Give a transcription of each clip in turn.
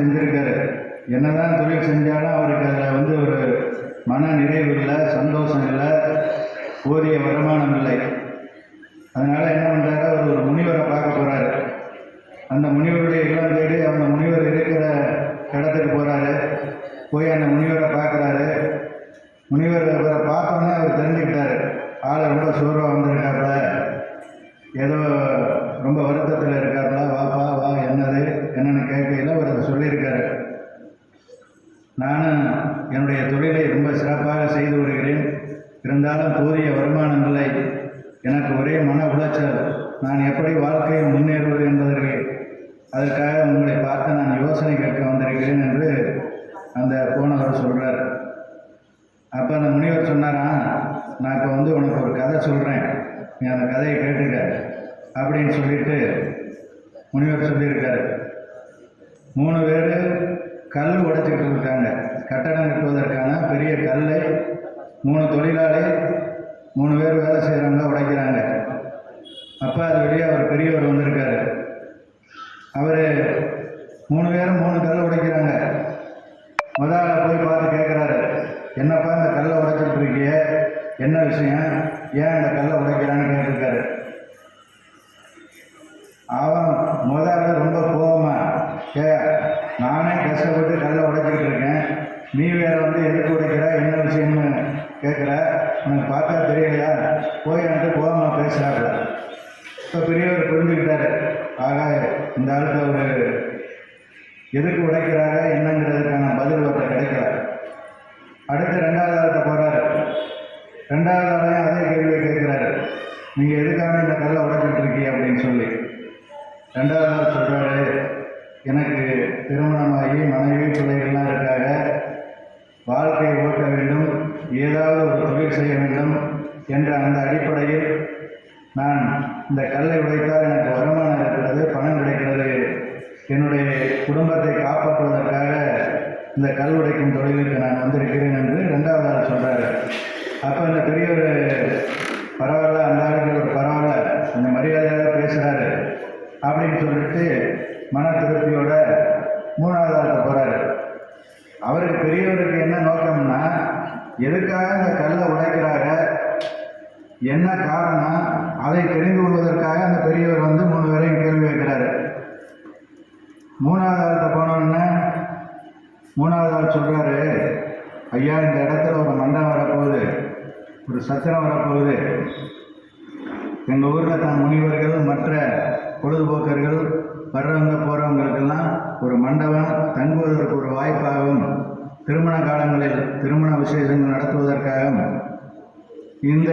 செஞ்சிருக்காரு. என்னதான் தொழில் செஞ்சாலும் அவருக்கு அதில் வந்து ஒரு மன நிறைவு இல்லை சந்தோஷம் இல்லை போதிய வருமானம் இல்லை. அதனால என்ன பண்றாரு? அவர் ஒரு முனிவரை பார்க்க போறாரு. அந்த முனிவருடைய இல்லம் தேடி அந்த முனிவர் இருக்கிற இடத்துக்கு போறாரு. போய் அந்த முனிவரை பார்க்குறாரு. முனிவர் அவரை பார்த்தோன்னே அவர் தெரிஞ்சுக்கிட்டாரு. ஆளை ரொம்ப சோர்வாக வந்திருக்காப்புல. ஏதோ ரொம்ப வரு நானும் என்னுடைய தொழிலை ரொம்ப சிறப்பாக செய்து வருகிறேன். இருந்தாலும் போதிய வருமானம் இல்லை. எனக்கு ஒரே மன உளைச்சல். நான் எப்படி வாழ்க்கையை முன்னேறுவது என்பதற்கு. அதற்காக உங்களை பார்த்து நான் யோசனை கேட்க வந்திருக்கிறேன் என்று அந்த போனவர் சொல்கிறார் அப்போ அந்த முனிவர் சொன்னாரா நான் இப்போ வந்து உனக்கு ஒரு கதை சொல்கிறேன் நீ அந்த கதையை கேட்டுக்க அப்படின்னு சொல்லிட்டு முனிவர் சொல்லியிருக்காரு. மூணு பேர் கல் உடைச்சிட்டு இருக்காங்க கட்டடம் கட்டுவதற்கான பெரிய கல்லை மூணு தொழிலாளி மூணு பேர் வேலை செய்கிறாங்க உடைக்கிறாங்க. அப்போ அது வெளியே அவர் பெரியவர் வந்திருக்காரு. அவர் மூணு பேரும் மூணு கல் உடைக்கிறாங்க. முதல்ல போய் பார்த்து கேட்குறாரு என்னப்பா இந்த கல்லை உடைச்சிட்டு இருக்கிய என்ன விஷயம்? ஏன் இந்த கல்லை உடைக்கிறான்னு கேட்டிருக்காரு. அவன் முதல்ல ரொம்ப கோபமாக ஏ கஷ்டப்பட்டு கல்லை உடைச்சிக்கிட்டு இருக்கேன். நீ வேற வந்து எதுக்கு உடைக்கிற என்ன விஷயம்னு கேட்குற? உனக்கு பார்த்தா தெரியலையா? போய் என்கிட்ட கோவமா பேசுகிறாப்புல இப்போ பெரியவர் புரிஞ்சுக்கிட்டாரு. ஆக இந்த ஆளுக்கு ஒரு எதுக்கு உடைக்கிறாங்க என்னங்கிறதுக்கான பதில் ஒருத்தர் கிடைக்கல. அடுத்து ரெண்டாவது ஆள்கிட்ட போகிறாரு ரெண்டாவது ஆளையும் அதே கேள்வியை கேட்குறாரு. நீங்கள் எதுக்காக இந்த கல்லை உடைச்சிட்டு இருக்கீங்க அப்படின்னு சொல்லி. ரெண்டாவது ஆள் சொல்கிறாரு எனக்கு திருமணமாகி மனைவி பிள்ளைகள்லாம் இருக்காங்க. வாழ்க்கையை ஓட்ட வேண்டும். ஏதாவது ஒரு தொழில் செய்ய வேண்டும் என்ற அந்த அடிப்படையில் நான் இந்த கல்லை உடைத்தால் எனக்கு வருமானம் இருக்கிறது பணம் கிடைக்கிறது. என்னுடைய குடும்பத்தை காப்பாற்றுவதற்காக இந்த கல் உடைக்கும் தொழிலுக்கு நான் வந்திருக்கிறேன் என்று ரெண்டாவது ஆள் சொல்கிறாரு அப்போ இந்த பெரியவர் பரவாயில்ல அந்த ஆளுக்கு ஒரு பரவாயில்ல கொஞ்சம் மரியாதையாக பேசுகிறாரு அப்படின்னு சொல்லிட்டு மன திருப்தியோட மூணாவது ஆள்கிட்ட போகிறாரு அவருக்கு பெரியவருக்கு என்ன நோக்கம்னா எதுக்காக இந்த கல்லை உடைக்கிறாங்க? என்ன காரணம்? அதை தெரிந்து கொள்வதற்காக அந்த பெரியவர் வந்து மூணு பேரையும் கேள்வி வைக்கிறாரு. மூணாவது ஆள்கிட்ட போனோடனே மூணாவது ஆள் சொல்கிறாரு ஐயா இந்த இடத்துல ஒரு மண்டம் வரப்போகுது. ஒரு சத்திரம் வரப்போகுது. எங்கள் ஊரில் தான் முனிவர்கள் மற்ற பொழுதுபோக்கர்கள் வர்றவங்க போகிறவங்களுக்கெல்லாம் ஒரு மண்டபம் தங்குவதற்கு ஒரு வாய்ப்பாகவும் திருமண காலங்களில் திருமண விசேஷங்கள் நடத்துவதற்காகவும் இந்த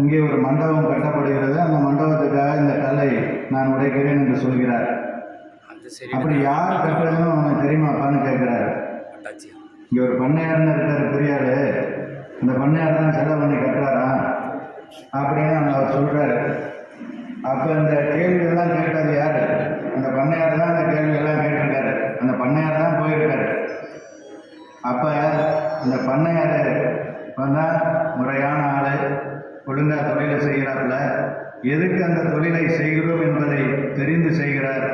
இங்கே ஒரு மண்டபம் கட்டப்படுகிறது. அந்த மண்டபத்துக்காக இந்த கல்லை நான் உடைக்கிறேன் என்று சொல்கிறார். அப்படி யார் கட்டுறதுன்னு அவனுக்கு தெரியுமாப்பான்னு கேட்குறாரு. இங்கே ஒரு பண்ணையார்னு இருக்காரு பெரியார் அந்த பண்ணையார் தான் செலவு பண்ணி கட்டுறாரா அப்படின்னு அவங்க அவர் சொல்கிறாரு அப்போ இந்த கேள்வியெல்லாம் முறையான ஆள் ஒழுங்காக தொழிலை செய்கிறாப்புல எதுக்கு அந்த தொழிலை செய்கிறோம் என்பதை தெரிந்து செய்கிறார்.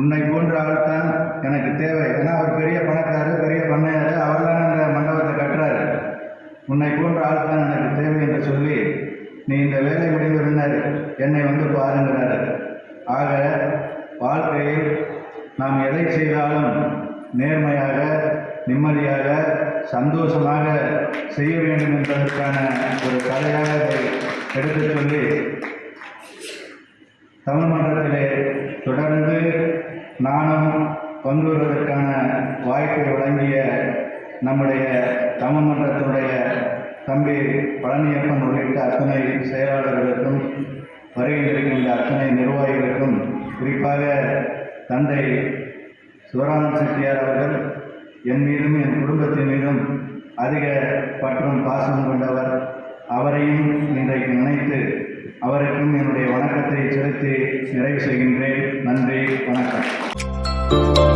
உன்னை போன்ற ஆள் தான் எனக்கு தேவை. ஏன்னா அவர் பெரிய பணக்காரர் பெரிய பண்ணையாரு அவர் தான் அந்த மண்டபத்தை கட்டுறாரு. உன்னை போன்ற ஆள் தான் எனக்கு தேவை என்று சொல்லி நீ இந்த வேலை முடிந்த பின்னர் என்னை வந்து பாருங்கிறாரு. ஆக வாழ்க்கையில் நாம் எதை செய்தாலும் நேர்மையாக நிம்மதியாக சந்தோஷமாக செய்ய வேண்டும் என்பதற்கான ஒரு கலையாக இதை எடுத்து சொல்லி தமிழ் மன்றத்திலே தொடர்ந்து நானும் பங்கு வருவதற்கான வாய்ப்பை வழங்கிய நம்முடைய தமிழ் மன்றத்தினுடைய தம்பி பழனியப்பன் உள்ளிட்ட அத்தனை செயலாளர்களுக்கும் வருகையில் இருக்கின்ற அத்தனை நிர்வாகிகளுக்கும் குறிப்பாக தந்தை சிவராமன் செட்டியார் அவர்கள் என் மீது பற்றும் பாசம் கொண்டவர். அவரையும் இன்றைக்கு நினைத்து அவருக்கும் என்னுடைய வணக்கத்தை செலுத்தி நிறைவு செய்கின்றேன். நன்றி வணக்கம்.